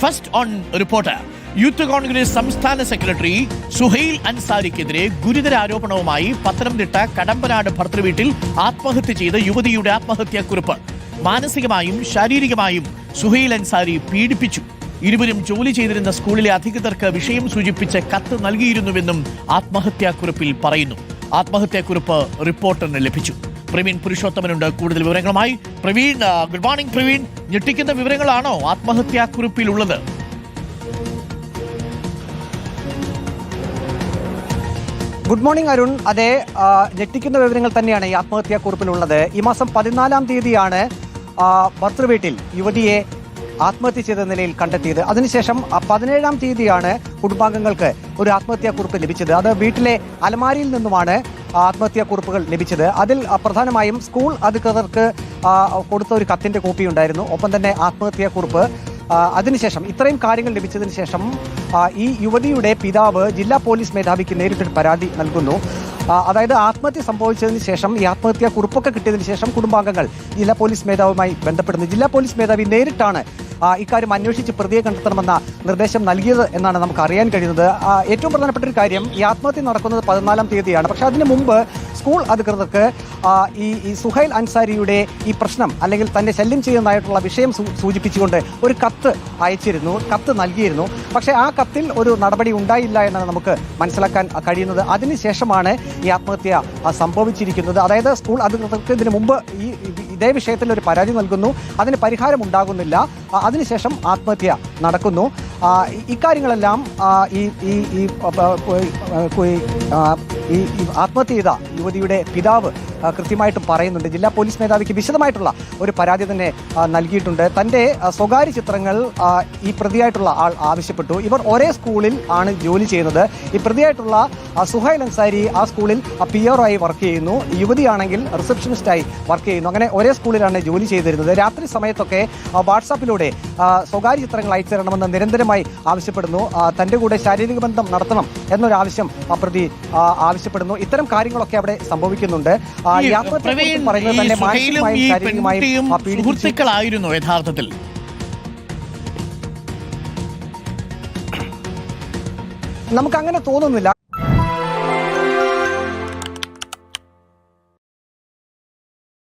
First on report youth Congress സംസ്ഥാന secretary Suhail അൻസാരിക്കെതിരെ ഗുരുതര ആരോപണവുമായി പത്തനംതിട്ട കടമ്പനാട് ഭർത്തൃവീട്ടിൽ ആത്മഹത്യ ചെയ്ത യുവതിയുടെ ആത്മഹത്യാക്കുറിപ്പ്. മാനസികമായും ശാരീരികമായും സുഹൈൽ അൻസാരി പീഡിപ്പിച്ചു. ഇരുവരും ജോലി ചെയ്തിരുന്ന സ്കൂളിലെ അധികൃതർക്ക് വിഷയം സൂചിപ്പിച്ച കത്ത് നൽകിയിരുന്നുവെന്നും ആത്മഹത്യാക്കുറിപ്പിൽ പറയുന്നു. ആത്മഹത്യാക്കുറിപ്പ് റിപ്പോർട്ടറിന് ലഭിച്ചു. പ്രവീൺ പുരുഷോത്തമനുണ്ട്. കൂടുതൽ വിവരങ്ങളുമായി പ്രവീൺ ഗുഡ് മോർണിംഗ് പ്രവീൺ. ഞെട്ടിക്കുന്ന വിവരങ്ങളാണോ ആത്മഹത്യാക്കുറിപ്പിലുള്ളത് ഗുഡ് മോർണിംഗ് അരുൺ. അതെ ഞെട്ടിക്കുന്ന വിവരങ്ങൾ തന്നെയാണ് ഈ ആത്മഹത്യാക്കുറിപ്പിലുള്ളത് ഈ മാസം പതിനാലാം തീയതിയാണ് ഭർത്തൃവീട്ടിൽ യുവതിയെ ആത്മഹത്യ ചെയ്ത നിലയിൽ കണ്ടെത്തിയത്. അതിനുശേഷം പതിനേഴാം തീയതിയാണ് കുടുംബാംഗങ്ങൾക്ക് ഒരു ആത്മഹത്യാക്കുറിപ്പ് ലഭിച്ചത്. അത് വീട്ടിലെ അലമാരിയിൽ നിന്നുമാണ് ആത്മഹത്യാക്കുറിപ്പുകൾ ലഭിച്ചത്. അതിൽ പ്രധാനമായും സ്കൂൾ അധികൃതർക്ക് കൊടുത്ത ഒരു കത്തിന്റെ കോപ്പി ഉണ്ടായിരുന്നു. ഒപ്പം തന്നെ ആത്മഹത്യാക്കുറിപ്പ് കുറിപ്പ്. അതിനുശേഷം ഇത്രയും കാര്യങ്ങൾ ലഭിച്ചതിന് ശേഷം ഈ യുവതിയുടെ പിതാവ് ജില്ലാ പോലീസ് മേധാവിക്ക് നേരിട്ടൊരു പരാതി നൽകുന്നു. അതായത് ആത്മഹത്യ സംഭവിച്ചതിന് ശേഷം ഈ ആത്മഹത്യാ കുറിപ്പൊക്കെ കിട്ടിയതിന് ശേഷം കുടുംബാംഗങ്ങൾ ജില്ലാ പോലീസ് മേധാവുമായി ബന്ധപ്പെടുന്നു. ജില്ലാ പോലീസ് മേധാവി നേരിട്ടാണ് ഇക്കാര്യം അന്വേഷിച്ച് പ്രതിയെ കണ്ടെത്തണമെന്ന നിർദ്ദേശം നൽകിയത് എന്നാണ് നമുക്ക് അറിയാൻ കഴിയുന്നത് ഏറ്റവും പ്രധാനപ്പെട്ട ഒരു കാര്യം ഈ ആത്മഹത്യ നടക്കുന്നത് പതിനാലാം തീയതിയാണ്. പക്ഷെ അതിന് മുമ്പ് സ്കൂൾ അധികൃതർക്ക് ഈ ഈ സുഹൈൽ അൻസാരിയുടെ ഈ പ്രശ്നം അല്ലെങ്കിൽ തന്നെ ശല്യം ചെയ്യുന്നതായിട്ടുള്ള വിഷയം സൂചിപ്പിച്ചുകൊണ്ട് ഒരു കത്ത് അയച്ചിരുന്നു കത്ത് നൽകിയിരുന്നു. പക്ഷേ ആ കത്തിൽ ഒരു നടപടി ഉണ്ടായില്ല എന്നാണ് നമുക്ക് മനസ്സിലാക്കാൻ കഴിയുന്നത്. അതിനുശേഷമാണ് ഈ ആത്മഹത്യ സംഭവിച്ചിരിക്കുന്നത്. അതായത് സ്കൂൾ അധികൃതർക്ക് ഇതിനു മുമ്പ് ഈ ഇതേ വിഷയത്തിൽ ഒരു പരാതി നൽകുന്നു. അതിന് പരിഹാരം ഉണ്ടാകുന്നില്ല. അതിനുശേഷം ആത്മഹത്യ നടക്കുന്നു. ഇക്കാര്യങ്ങളെല്ലാം ഈ ഈ ഈ ഈ ആത്മഹത്യ ചെയ്ത യുവതിയുടെ പിതാവ് കൃത്യമായിട്ടും പറയുന്നുണ്ട്. ജില്ലാ പോലീസ് മേധാവിക്ക് വിശദമായിട്ടുള്ള ഒരു പരാതി തന്നെ നൽകിയിട്ടുണ്ട്. തന്റെ സ്വകാര്യ ചിത്രങ്ങൾ ഈ പ്രതിയായിട്ടുള്ള ആൾ ആവശ്യപ്പെട്ടു. ഇവർ ഒരേ സ്കൂളിൽ ആണ് ജോലി ചെയ്യുന്നത്. ഈ പ്രതിയായിട്ടുള്ള സുഹൈൽ അൻസാരി ആ സ്കൂളിൽ പി ആർ ആയി വർക്ക് ചെയ്യുന്നു. യുവതിയാണെങ്കിൽ റിസപ്ഷനിസ്റ്റായി വർക്ക് ചെയ്യുന്നു. അങ്ങനെ ഒരേ സ്കൂളിലാണ് ജോലി ചെയ്തിരുന്നത്. രാത്രി സമയത്തൊക്കെ വാട്സാപ്പിലൂടെ സ്വകാര്യ ചിത്രങ്ങൾ അയച്ചു തരണമെന്ന് നിരന്തരമായി ആവശ്യപ്പെടുന്നു. തന്റെ കൂടെ ശാരീരിക ബന്ധം നടത്തണം എന്നൊരാവശ്യം പ്രതി ആവശ്യപ്പെടുന്നു. ഇത്തരം കാര്യങ്ങളൊക്കെ അവിടെ സംഭവിക്കുന്നുണ്ട്. സുഹൃത്തുക്കളായിരുന്നു യഥാർത്ഥത്തിൽ. നമുക്ക് അങ്ങനെ തോന്നുന്നില്ല.